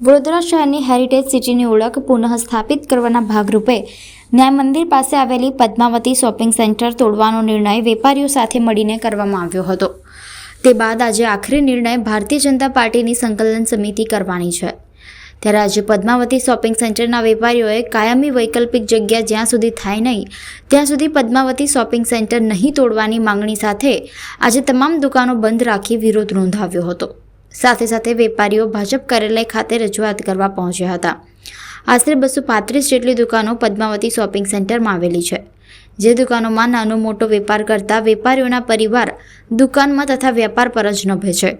વડોદરા શહેરની હેરિટેજ સિટીની ઓળખ પુનઃસ્થાપિત કરવાના ભાગરૂપે ન્યાય મંદિર પાસે આવેલી પદ્માવતી શોપિંગ સેન્ટર તોડવાનો નિર્ણય વેપારીઓ સાથે મળીને કરવામાં આવ્યો હતો. તે બાદ આજે આખરી નિર્ણય ભારતીય જનતા પાર્ટીની સંકલન સમિતિ કરવાની છે. ત્યારે આજે પદ્માવતી શોપિંગ સેન્ટરના વેપારીઓએ કાયમી વૈકલ્પિક જગ્યા જ્યાં સુધી થાય નહીં, ત્યાં સુધી પદ્માવતી શોપિંગ સેન્ટર નહીં તોડવાની માંગણી સાથે આજે તમામ દુકાનો બંધ રાખી વિરોધ નોંધાવ્યો હતો. સાથે સાથે વેપારીઓ ભાજપ કાર્યાલય ખાતે રજૂઆત કરવા પહોંચ્યા હતા. આશરે બસો પાંત્રીસ જેટલી દુકાનો પદ્માવતી શોપિંગ સેન્ટરમાં આવેલી છે. જે દુકાનોમાં નાનો મોટો વેપાર કરતા વેપારીઓના પરિવાર દુકાનમાં તથા વેપાર પર જ નભે છે.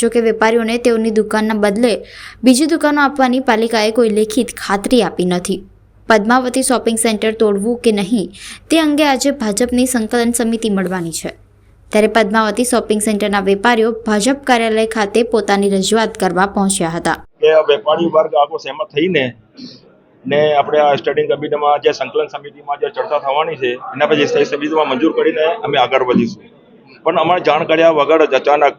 જોકે વેપારીઓને તેઓની દુકાનના બદલે બીજી દુકાનો આપવાની પાલિકાએ કોઈ લેખિત ખાતરી આપી નથી. પદ્માવતી શોપિંગ સેન્ટર તોડવું કે નહીં, તે અંગે આજે ભાજપની સંકલન સમિતિ મળવાની છે. ત્યારે પદ્માવતી શોપિંગ સેન્ટરના વેપારીઓ ભાજપ કાર્યાલય ખાતે પોતાની રજૂઆત કરવા પહોંચ્યા હતા. વેપારી વર્ગ આખો સહેમત થઈને ને આપણે આ સ્ટડિંગ કમિટીમાં જે સંકલન સમિતિમાં જે ચર્ચા થવાની છે, એના પછી સ્થાયી સમિતિમાં મંજૂર કરીને અમે આગળ વધીશું. પણ અમારે જાણ કર્યા વગર જ અચાનક.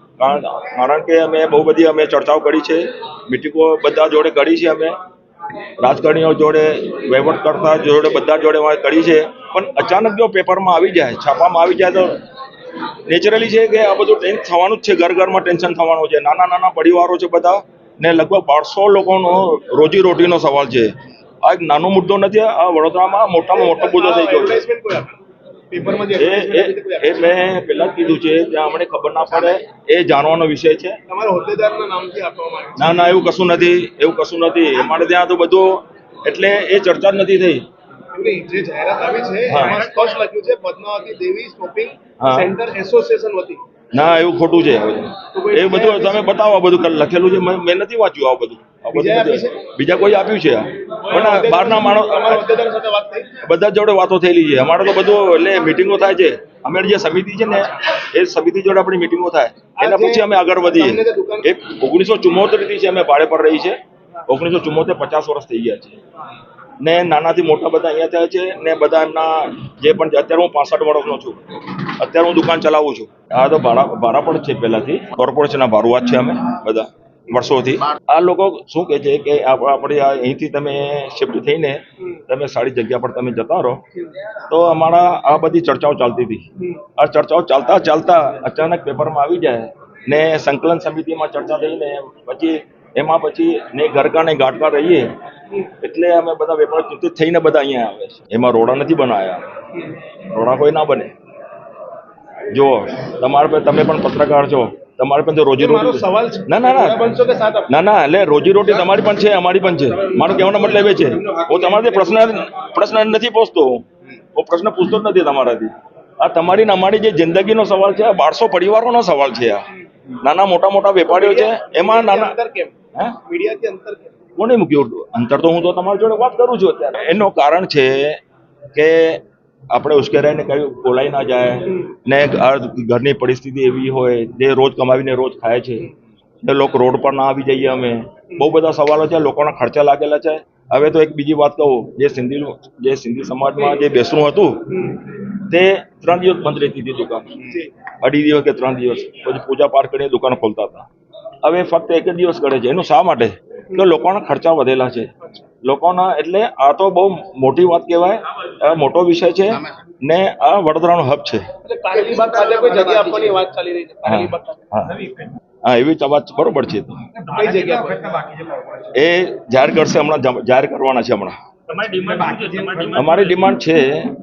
કારણ કે અમે બહુ બધી અમે ચર્ચાઓ કરી છે. મિટિંગો બધા જોડે કરી છે અમે. રાજકારણીઓ જોડે, વહીવટકર્તા જોડે બધા જોડે અમે કરી છે. પણ અચાનક જો પેપરમાં આવી જાય, છાપામાં આવી જાય તો નેચરલી છે કે આ બધું ટેન્સ થવાનું જ છે. ઘર ઘરમાં ટેન્શન થવાનું છે. નાના નાના પરિવારો છે બધા. ને લગભગ બારસો લોકોનો રોજી રોટીનો સવાલ છે. આ એક નાનો મુદ્દો નથી, આ વડોદરામાં મોટામાં મોટો મુદ્દો થઈ ગયો છે. એ એ એ મેં પહેલા જ કીધું છે ત્યાં અમને ખબર ના પડે એ જાણવાનો વિષય છે. તમારા હોદ્દેદારના નામથી આપવામાં આવ્યું ના ના એવું કશું નથી એવું કશું નથી. અમારે ત્યાં તો બધું એટલે એ ચર્ચા જ નથી થઈ. જે જાહેરાત આવી છે એમાં સ્પષ્ટ લખ્યું છે Padmavati Devi shopping centre association વતી. ના એવું ખોટું છે. એ બધું તમે બતાવો આ બધું લખેલું છે મેં નથી વાંચ્યું આ બધું. બીજા કોઈ આપ્યું છે. પણ બહારના માણસ બધા જોડે વાતો થયેલી છે. અમારે તો બધું એટલે મિટિંગો થાય છે. અમે જે સમિતિ છે ને એ સમિતિ જોડે આપણી મિટિંગો થાય. એના પછી અમે આગળ વધીએ. એક ઓગણીસો ચુમ્મોતેરથી છે અમે ભાડે પર રહી છે. ઓગણીસો ચુમ્મોતેર પચાસ વર્ષ થઈ ગયા છે. ને નાનાથી મોટા બધા અહીંયા થયા છે ને બધા એમના જે પણ અત્યારે હું પાસઠ વર્ષનો છું. અત્યારે હું દુકાન ચલાવું છું. આ તો ભાડા ભાડા પણ છે પહેલાથી. કોર્પોરેશનના ભાડુઆત છે અમે બધા. વર્ષોથી. આ લોકો શું કહે છે કે આપણે અહીંથી તમે શિફ્ટ થઈને તમે સારી જગ્યા પર તમે જતા રહો. તો અમારા આ બધી ચર્ચાઓ ચાલતી હતી. આ ચર્ચાઓ ચાલતા ચાલતા અચાનક પેપરમાં આવી જાય ને સંકલન સમિતિમાં ચર્ચા થઈને પછી એમાં પછી ને ગરકા ને ગાંઠકા રહીએ એટલે અમે બધા વેપાર ચિંતિત થઈને બધા અહીંયા આવે છે. એમાં રોડા નથી બનાવ્યા રોડા કોઈ ના બને. જુઓ, તમારે તમે પણ પત્રકાર છો. તમારે પણ તો રોજી રોટી સવાલ છે. ના ના ના? ના ના એટલે રોજી રોટી તમારી પણ છે અમારી પણ છે. મારો કહેવાનો મતલબ એ છે હું તમારાથી પ્રશ્ન પ્રશ્ન નથી પૂછતો હું. પ્રશ્ન પૂછતો જ નથી તમારાથી. આ તમારી ને અમારી જે જિંદગીનો સવાલ છે આ બારસો પરિવારોનો સવાલ છે આ. નાના મોટા મોટા વેપારીઓ છે એમાં નાના કોને મૂક્યું. અંતર તો હું તો તમારી જોડે વાત કરું છું અત્યારે. એનું કારણ છે કે આપણે ઉશ્કેરાઈને કઈ બોલાઈ ના જાય. ને ઘરની પરિસ્થિતિ એવી હોય જે રોજ કમાવીને રોજ ખાય છે. એ લોકો રોડ પર ના આવી જઈએ અમે. બહુ બધા સવાલો છે લોકોના ખર્ચા લાગેલા છે. હવે તો એક બીજી વાત કહું જે સિંધી જે સિંધી સમાજમાં જે બેસણું હતું તે ત્રણ દિવસ બંધ રહેતી હતી દુકાન. અઢી દિવસ કે ત્રણ દિવસ. પછી પૂજા પાઠ કરીને દુકાન ખોલતા હતા. હવે ફક્ત એક જ દિવસ કરે છે. એનું શા માટે? કે લોકોના ખર્ચા વધેલા છે. લોકોના એટલે આ તો બહુ મોટી વાત કહેવાય. આ મોટો વિષય છે ને આ વડોદરાનો હબ છે. એટલે કારેલીબાગ ખાતે કોઈ જગ્યા આપવાની વાત ચાલી રહી છે? હા એવી વાત બરોબર છે. તો કઈ જગ્યા પર? એ જાહેર કરશે હમણાં જાહેર કરવાના છે હમણાં. અમારી ડિમાન્ડ છે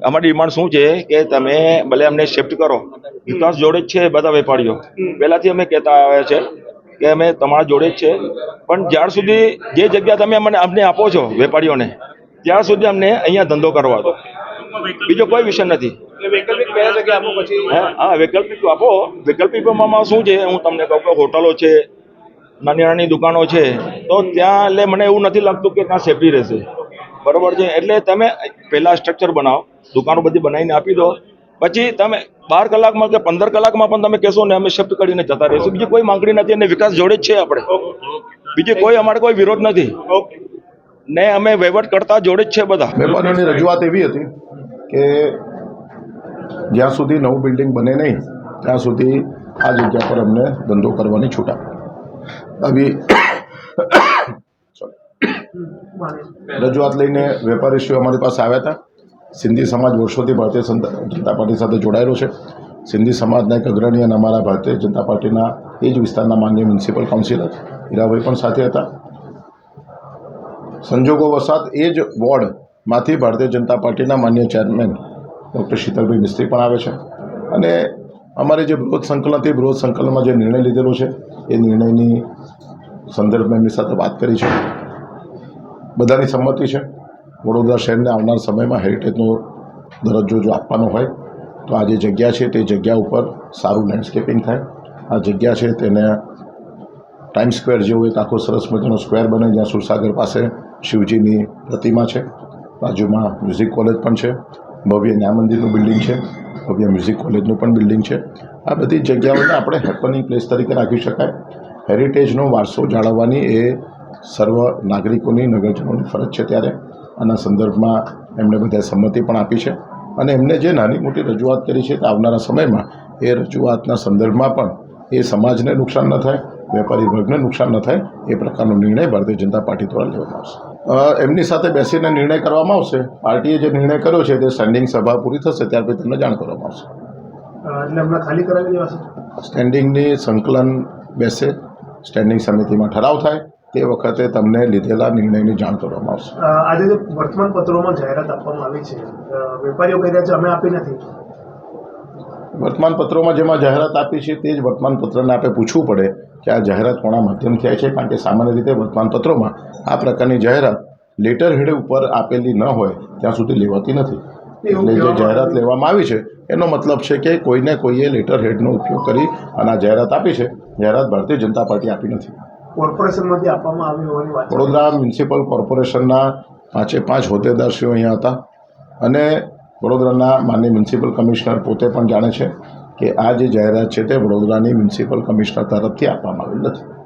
અમારી ડિમાન્ડ શું છે કે તમે ભલે અમને શિફ્ટ કરો. વિકાસ જોડે જ છે બધા વેપારીઓ. પહેલાથી અમે કહેતા આવ્યા છે કે અમે તમારા જોડે જ છે. પણ જ્યાર સુધી જે જગ્યા તમે અમને અમને આપો છો વેપારીઓને ત્યાર સુધી અમને અહીંયા ધંધો કરવા દો. બીજો કોઈ વિષય નથી. હા? વૈકલ્પિક આપો. વૈકલ્પિકમાં શું છે? હું તમને કહું કે હોટલો છે નાની નાની દુકાનો છે તો ત્યાં એટલે મને એવું નથી લાગતું કે ત્યાં સેફટી રહેશે. બરોબર છે? એટલે તમે પહેલા સ્ટ્રક્ચર બનાવો દુકાનો બધી બનાવીને આપી દો. પછી તમે બાર કલાકમાં કે પંદર કલાકમાં પણ તમે કહેશો ને અમે શિફ્ટ કરીને જતા રહીશું. બીજી કોઈ માંગણી નથી. અને વિકાસ જોડે જ છે આપણે. બીજી કોઈ અમારે કોઈ વિરોધ નથી. ઓકે ને અમે વહીવટ કરતા જોડે જ છે બધા. વેપારીઓની રજૂઆત એવી હતી કે જ્યાં સુધી નવું બિલ્ડિંગ બને નહીં ત્યાં સુધી આ જગ્યા પર અમને ધંધો કરવાની છૂટ આપી. રજૂઆત લઈને વેપારીશ્રીઓ અમારી પાસે આવ્યા હતા. સિંધી સમાજ વર્ષોથી ભારતીય જનતા જનતા પાર્ટી સાથે જોડાયેલો છે. સિંધી સમાજના એક અગ્રણી અને અમારા ભારતીય જનતા પાર્ટીના એ જ વિસ્તારના માન્ય મ્યુનિસિપલ કાઉન્સિલર હીરાભાઈ પણ સાથે હતા. સંજોગો વસાત એ જ વોર્ડમાંથી ભારતીય જનતા પાર્ટીના માન્ય ચેરમેન ડૉક્ટર શીતલભાઈ મિસ્ત્રી પણ આવે છે. અને અમારે જે બૃહદ સંકલન હતી બૃહદ સંકલનમાં જે નિર્ણય લીધેલો છે, એ નિર્ણયની સંદર્ભમાં એમની સાથે વાત કરી છે. બધાની સંમતિ છે. વડોદરા શહેરને આવનાર સમયમાં હેરિટેજનો દરજ્જો જો આપવાનો હોય, તો આ જે જગ્યા છે, તે જગ્યા ઉપર સારું લેન્ડસ્કેપિંગ થાય. આ જગ્યા છે, તેને ટાઈમ સ્ક્વેર જેવો એક આખો સરસ મજાનો સ્ક્વેર બને જ્યાં સુરસાગર પાસે શિવજીની પ્રતિમા છે. બાજુમાં મ્યુઝિક કોલેજ પણ છે. ભવ્ય ન્યા મંદિરનું બિલ્ડિંગ છે. ભવ્ય મ્યુઝિક કોલેજનું પણ બિલ્ડિંગ છે. આ બધી જગ્યાઓને આપણે હેપનિંગ પ્લેસ તરીકે રાખી શકાય. હેરિટેજનો વારસો જાળવવાની એ સર્વ નાગરિકોની, નગરજનોની ફરજ છે ત્યારે. આના સંદર્ભમાં એમણે બધા સંમતિ પણ આપી છે. અને એમને જે નાની મોટી રજૂઆત કરી છે તે આવનારા સમયમાં એ રજૂઆતના સંદર્ભમાં પણ એ સમાજને નુકસાન ન થાય. વેપારી વર્ગને નુકસાન ન થાય એ પ્રકારનો નિર્ણય ભારતીય જનતા પાર્ટી દ્વારા લેવામાં આવશે. એમની સાથે બેસીને નિર્ણય કરવામાં આવશે. પાર્ટીએ જે નિર્ણય કર્યો છે તે સ્ટેન્ડિંગ સભા પૂરી થશે ત્યાર પછી તમને જાણ કરવામાં આવશે. સ્ટેન્ડિંગની સંકલન બેસે સ્ટેન્ડિંગ સમિતિમાં ઠરાવ થાય તે વખતે તમને લીધેલા નિર્ણયની જાણ કરવામાં આવશે. આજે જે વર્તમાન પત્રોમાં જાહેરાત આપવામાં આવી છે વેપારીઓ કહી રહ્યા છે અમે આપી નથી. વર્તમાન પત્રોમાં જેમાં જાહેરાત આપી છે તે જ વર્તમાનપત્રને આપણે પૂછવું પડે કે આ જાહેરાત કોના માધ્યમથી થાય છે કારણ કે સામાન્ય રીતે વર્તમાનપત્રોમાં આ પ્રકારની જાહેરાત લેટર હેડ ઉપર આપેલી ન હોય ત્યાં સુધી લેવાતી નથી. એટલે જે જાહેરાત લેવામાં આવી છે એનો મતલબ છે કે કોઈને કોઈએ લેટર હેડનો ઉપયોગ કરી અને આ જાહેરાત આપી છે. જાહેરાત ભારતીય જનતા પાર્ટી આપી નથી. કોર્પોરેશનમાંથી આપવામાં આવી હોવાની વાત વડોદરા મ્યુનિસિપલ કોર્પોરેશનના પાંચે પાંચ હોદ્દેદારશ્રીઓ અહીંયા હતા. અને વડોદરાના માનનીય મ્યુનિસિપલ કમિશનર પોતે પણ જાણે છે કે આ જે જાહેરાત છે તે વડોદરાની મ્યુનિસિપલ કમિશનર તરફથી આપવામાં આવેલ નથી.